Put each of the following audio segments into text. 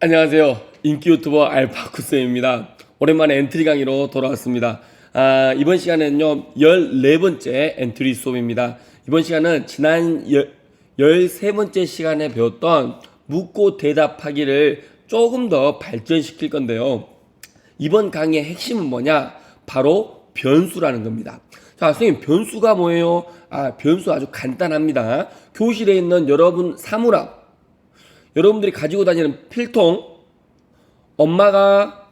안녕하세요. 인기 유튜버 알파쿠스입니다. 오랜만에 엔트리 강의로 돌아왔습니다. 아, 이번 시간에는요, 14번째 엔트리 수업입니다. 이번 시간은 지난 열, 13번째 시간에 배웠던 묻고 대답하기를 조금 더 발전시킬 건데요. 이번 강의의 핵심은 뭐냐? 바로 변수라는 겁니다. 자, 선생님, 변수가 뭐예요? 아, 변수 아주 간단합니다. 교실에 있는 여러분 사물함, 여러분들이 가지고 다니는 필통, 엄마가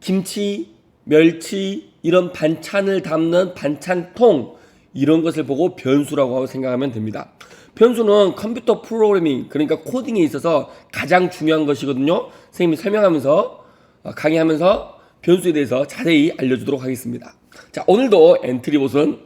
김치, 멸치, 이런 반찬을 담는 반찬통, 이런 것을 보고 변수라고 생각하면 됩니다. 변수는 컴퓨터 프로그래밍, 그러니까 코딩에 있어서 가장 중요한 것이거든요. 선생님이 설명하면서, 어, 강의하면서 변수에 대해서 자세히 알려주도록 하겠습니다. 자, 오늘도 엔트리 보은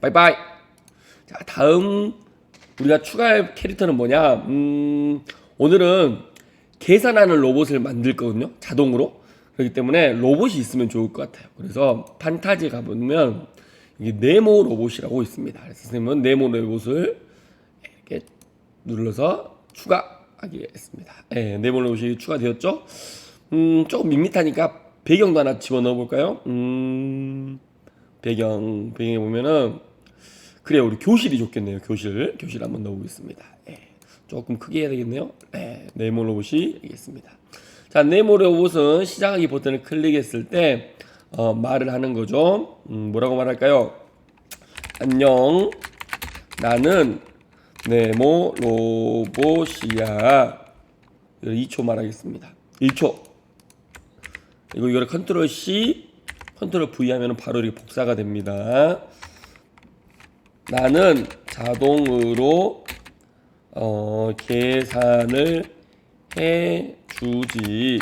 바이바이. 자, 다음 우리가 추가할 캐릭터는 뭐냐? 음, 오늘은 계산하는 로봇을 만들 거거든요. 자동으로. 그렇기 때문에 로봇이 있으면 좋을 것 같아요. 그래서 판타지에 가보면 이게 네모 로봇이라고 있습니다. 선생님은 네모 로봇을 이렇게 눌러서 추가하겠습니다. 네, 네모 로봇이 추가되었죠? 음, 조금 밋밋하니까 배경도 하나 집어넣어 볼까요? 음, 배경, 배경에 보면은 그래요. 우리 교실이 좋겠네요. 교실. 교실 한번 넣어보겠습니다. 예. 조금 크게 해야 되겠네요. 네, 네모 로봇이 되겠습니다. 자, 네모 로봇은 시작하기 버튼을 클릭했을 때 어, 말을 하는 거죠. 음, 뭐라고 말할까요? 안녕. 나는 네모 로봇이야. 2초 말하겠습니다. 1초. 이거 이거를 컨트롤 C, 컨트롤 V 하면 바로 이렇게 복사가 됩니다. 나는 자동으로 어, 계산을 해 주지.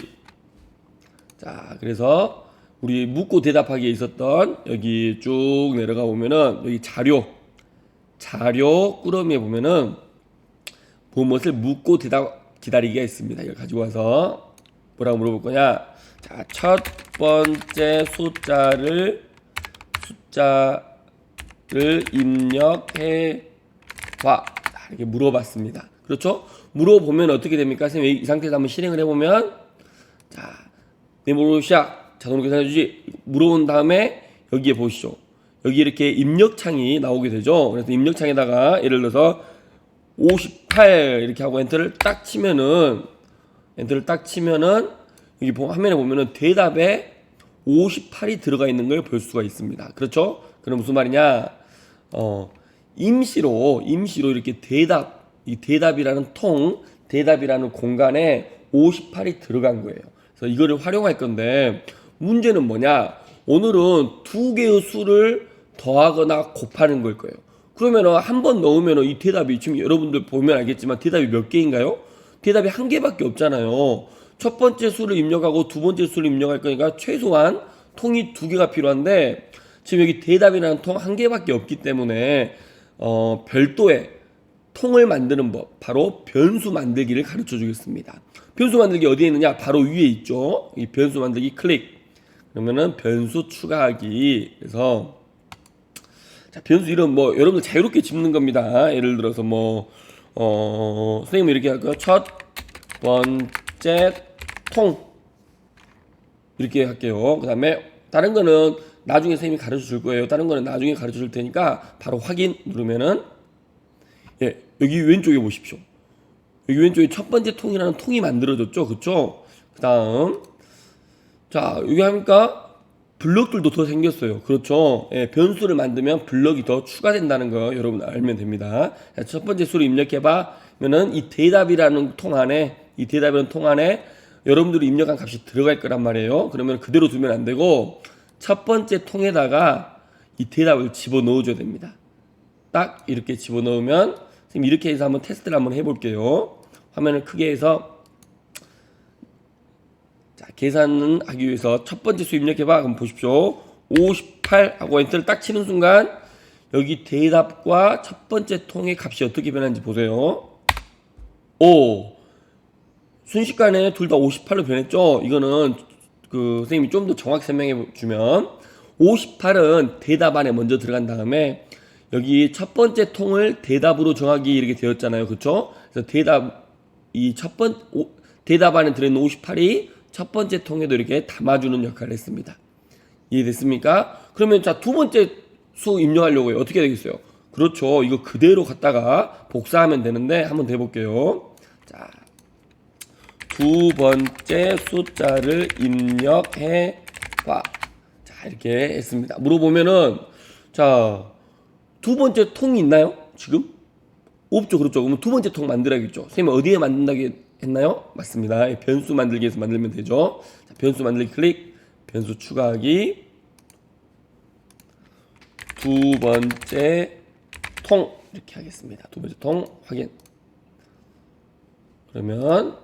자, 그래서 우리 묻고 대답하기에 있었던 여기 쭉 내려가 보면은 여기 자료 자료 꾸러미에 보면은 무엇을 묻고 대답 기다리기가 있습니다. 이걸 가지고 와서 뭐라고 물어볼 거냐? 자, 첫 번째 숫자를 숫자 를 입력해 봐. 자, 이렇게 물어봤습니다. 그렇죠? 물어보면 어떻게 됩니까? 선생님 이 상태에서 한번 실행을 해보면 자, 네모로 시작. 자동으로 계산해주지. 물어본 다음에 여기에 보시죠. 여기 이렇게 입력창이 나오게 되죠. 그래서 입력창에다가 예를 들어서 58 이렇게 하고 엔터를 딱 치면은 엔터를 딱 치면은 여기 보- 화면에 보면은 대답에 58이 들어가 있는 걸 볼 수가 있습니다. 그렇죠? 그럼 무슨 말이냐? 어, 임시로 임시로 이렇게 대답 이 대답이라는 통 대답이라는 공간에 58이 들어간 거예요. 그래서 이거를 활용할 건데 문제는 뭐냐? 오늘은 두 개의 수를 더하거나 곱하는 걸 거예요. 그러면은 한 번 넣으면은 이 대답이 지금 여러분들 보면 알겠지만 대답이 몇 개인가요? 대답이 한 개밖에 없잖아요. 첫 번째 수를 입력하고 두 번째 수를 입력할 거니까 최소한 통이 두 개가 필요한데 지금 여기 대답이라는 통 한 개밖에 없기 때문에 어, 별도의 통을 만드는 법, 바로 변수 만들기를 가르쳐 주겠습니다. 변수 만들기 어디에 있느냐? 바로 위에 있죠. 이 변수 만들기 클릭. 그러면은 변수 추가하기. 그래서 자, 변수 이름 뭐 여러분들 자유롭게 집는 겁니다. 예를 들어서 뭐 어, 선생님 이렇게 할까요? 첫 번째 통 이렇게 할게요. 그 다음에 다른 거는 나중에 선생님이 가르쳐 줄 거예요. 다른 거는 나중에 가르쳐 줄 테니까 바로 확인 누르면은 예, 여기 왼쪽에 보십시오. 여기 왼쪽에 첫 번째 통이라는 통이 만들어졌죠. 그쵸? 그 다음. 자, 여기 하니까 블럭들도 더 생겼어요. 그렇죠? 예, 변수를 만들면 블럭이 더 추가된다는 거 여러분 알면 됩니다. 자, 첫 번째 수를 입력해봐. 면은 이 대답이라는 통 안에, 이 대답이라는 통 안에 여러분들이 입력한 값이 들어갈 거란 말이에요. 그러면 그대로 두면 안 되고 첫 번째 통에다가 이 대답을 집어 넣어줘야 됩니다. 딱 이렇게 집어넣으면 지금 이렇게 해서 한번 테스트를 한번 해볼게요. 화면을 크게 해서 자 계산은 하기 위해서 첫 번째 수 입력해봐. 그럼 보십시오. 58 하고 엔터를 딱 치는 순간 여기 대답과 첫 번째 통의 값이 어떻게 변하는지 보세요. 오 순식간에 둘 다 58로 변했죠. 이거는 그 선생님이 좀 더 정확히 설명해 주면 58은 대답 안에 먼저 들어간 다음에 여기 첫 번째 통을 대답으로 정하기 이렇게 되었잖아요. 그렇죠? 그래서 대답 이 첫 번 대답 안에 들어있는 58이 첫 번째 통에도 이렇게 담아주는 역할을 했습니다. 이해됐습니까? 그러면 자, 두 번째 수 입력하려고 해요. 어떻게 되겠어요? 그렇죠. 이거 그대로 갖다가 복사하면 되는데 한번 더 해볼게요. 자, 두 번째 숫자를 입력해 봐. 자, 이렇게 했습니다. 물어보면은 자, 두 번째 통이 있나요? 지금? 없죠. 그렇죠. 그러면 두 번째 통 만들어야겠죠. 선생님 어디에 만든다고 했나요? 맞습니다. 예, 변수 만들기 위해서 만들면 되죠. 자, 변수 만들기 클릭, 변수 추가하기, 두 번째 통 이렇게 하겠습니다. 두 번째 통 확인. 그러면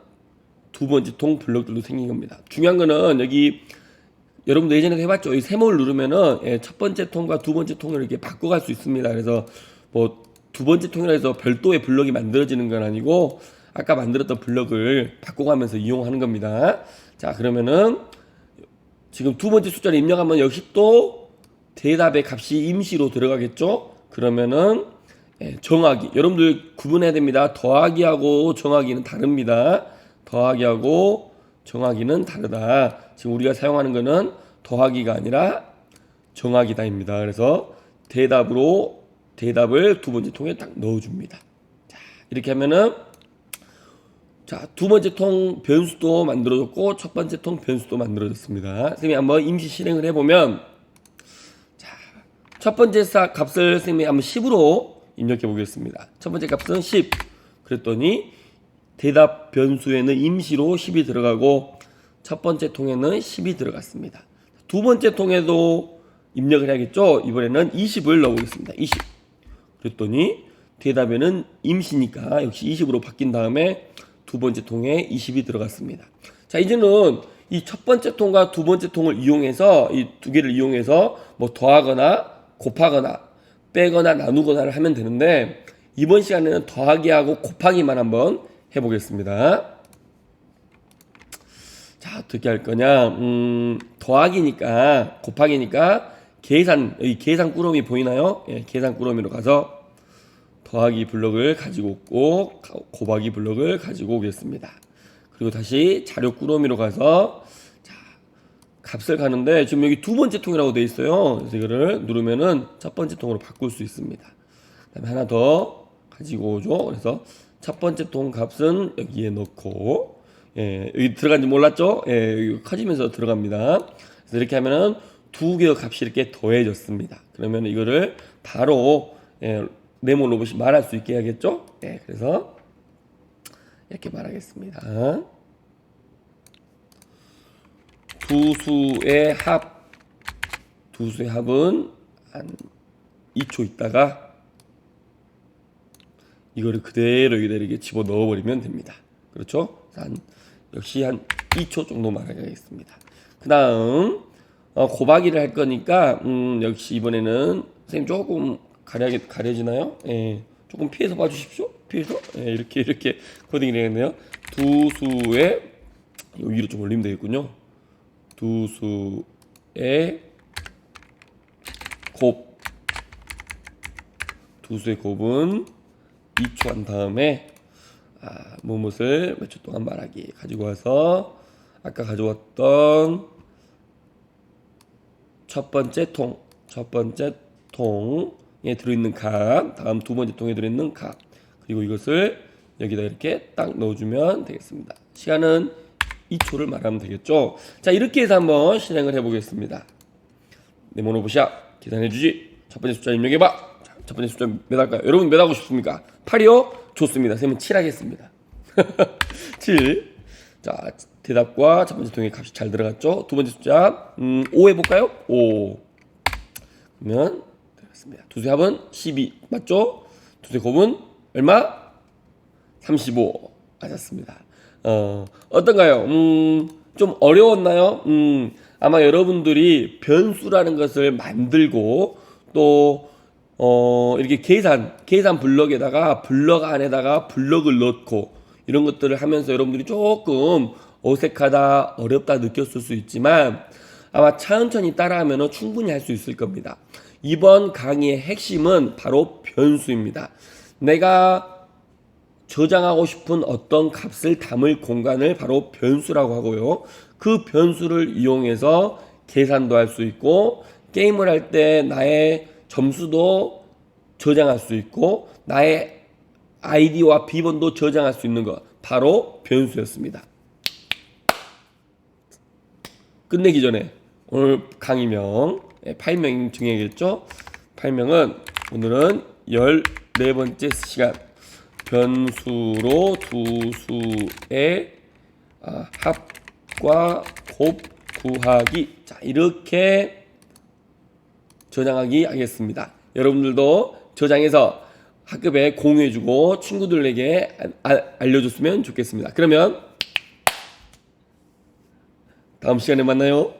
두 번째 통 블럭들도 생긴 겁니다. 중요한 거는 여기 여러분도 예전에 해봤죠. 이 세모를 누르면은 예, 첫 번째 통과 두 번째 통을 이렇게 바꿔갈 수 있습니다. 그래서 뭐 두 번째 통이라 해서 별도의 블럭이 만들어지는 건 아니고 아까 만들었던 블럭을 바꿔가면서 이용하는 겁니다. 자 그러면은 지금 두 번째 숫자를 입력하면 역시 또 대답의 값이 임시로 들어가겠죠? 그러면은 예, 정하기 여러분들 구분해야 됩니다. 더하기하고 정하기는 다릅니다. 더하기하고 정하기는 다르다. 지금 우리가 사용하는 거는 더하기가 아니라 정하기다입니다. 그래서 대답으로 대답을 두 번째 통에 딱 넣어줍니다. 자 이렇게 하면은 자, 두 번째 통 변수도 만들어졌고 첫 번째 통 변수도 만들어졌습니다. 선생님이 한번 임시 실행을 해보면 자, 첫 번째 사 값을 선생님이 한번 10으로 입력해 보겠습니다. 첫 번째 값은 10. 그랬더니 대답 변수에는 임시로 10이 들어가고 첫 번째 통에는 10이 들어갔습니다. 두 번째 통에도 입력을 해야겠죠? 이번에는 20을 넣어보겠습니다. 20. 그랬더니 대답에는 임시니까 역시 20으로 바뀐 다음에 두 번째 통에 20이 들어갔습니다. 자, 이제는 이 첫 번째 통과 두 번째 통을 이용해서 이 두 개를 이용해서 뭐 더하거나 곱하거나 빼거나 나누거나를 하면 되는데 이번 시간에는 더하기하고 곱하기만 한번 해보겠습니다. 자, 어떻게 할 거냐? 음, 더하기니까 곱하기니까 계산 여기 계산 꾸러미 보이나요? 예, 계산 꾸러미로 가서 더하기 블럭을 가지고 오고 곱하기 블럭을 가지고 오겠습니다. 그리고 다시 자료 꾸러미로 가서 자, 값을 가는데 지금 여기 두 번째 통이라고 되어 있어요. 그래서 이거를 누르면은 첫 번째 통으로 바꿀 수 있습니다. 그 다음에 하나 더 가지고 오죠. 그래서 첫 번째 통 값은 여기에 넣고 예, 여기 들어간지 몰랐죠? 예, 여기 커지면서 들어갑니다. 그래서 이렇게 하면은 두 개의 값이 이렇게 더해졌습니다. 그러면 이거를 바로 예, 네모 로봇이 말할 수 있게 해야겠죠? 예, 그래서 이렇게 말하겠습니다. 두 수의 합, 두 수의 합은 한 2초 있다가 이거를 그대로 이대로 이렇게 집어 넣어버리면 됩니다. 그렇죠? 한 역시 한 2초 정도 말하겠습니다. 그 다음 어, 곱하기를 할 거니까 음, 역시 이번에는 선생님 조금 가려 가려지나요? 예, 조금 피해서 봐주십시오. 피해서 예, 이렇게 이렇게 코딩이 되겠네요. 두 수의 위로 좀 올리면 되겠군요. 두 수의 곱, 두 수의 곱은 2초 한 다음에 아, 무엇을 몇 초 동안 말하기 가지고 와서 아까 가져왔던 첫 번째 통, 첫 번째 통에 들어있는 값, 다음 두 번째 통에 들어있는 값, 그리고 이것을 여기다 이렇게 딱 넣어주면 되겠습니다. 시간은 2초를 말하면 되겠죠. 자, 이렇게 해서 한번 실행을 해보겠습니다. 네모노브샷 계산해주지. 첫 번째 숫자 입력해봐. 자, 첫 번째 숫자 몇 할까요? 여러분 몇 하고 싶습니까? 8이요? 좋습니다. 선생님은 7 하겠습니다. 7. 자, 대답과 첫 번째 통의 값이 잘 들어갔죠? 두 번째 숫자, 음, 5 해볼까요? 5. 그러면, 되겠습니다. 두수 합은 12. 맞죠? 두수 곱은 얼마? 35. 맞았습니다. 어, 어떤가요? 음, 좀 어려웠나요? 음, 아마 여러분들이 변수라는 것을 만들고 또 어, 이렇게 계산, 계산 블럭에다가 블럭 안에다가 블럭을 넣고 이런 것들을 하면서 여러분들이 조금 어색하다, 어렵다 느꼈을 수 있지만 아마 천천히 따라하면 충분히 할 수 있을 겁니다. 이번 강의의 핵심은 바로 변수입니다. 내가 저장하고 싶은 어떤 값을 담을 공간을 바로 변수라고 하고요. 그 변수를 이용해서 계산도 할 수 있고 게임을 할 때 나의 점수도 저장할 수 있고 나의 아이디와 비번도 저장할 수 있는 것 바로 변수였습니다. 끝내기 전에 오늘 강의명 예, 파일명 정해야겠죠? 파일명은 오늘은 14번째 시간 변수로 두 수의 아, 합과 곱 구하기 자 이렇게 저장하기 하겠습니다. 여러분들도 저장해서 학급에 공유해주고 친구들에게 알려줬으면 좋겠습니다. 그러면 다음 시간에 만나요.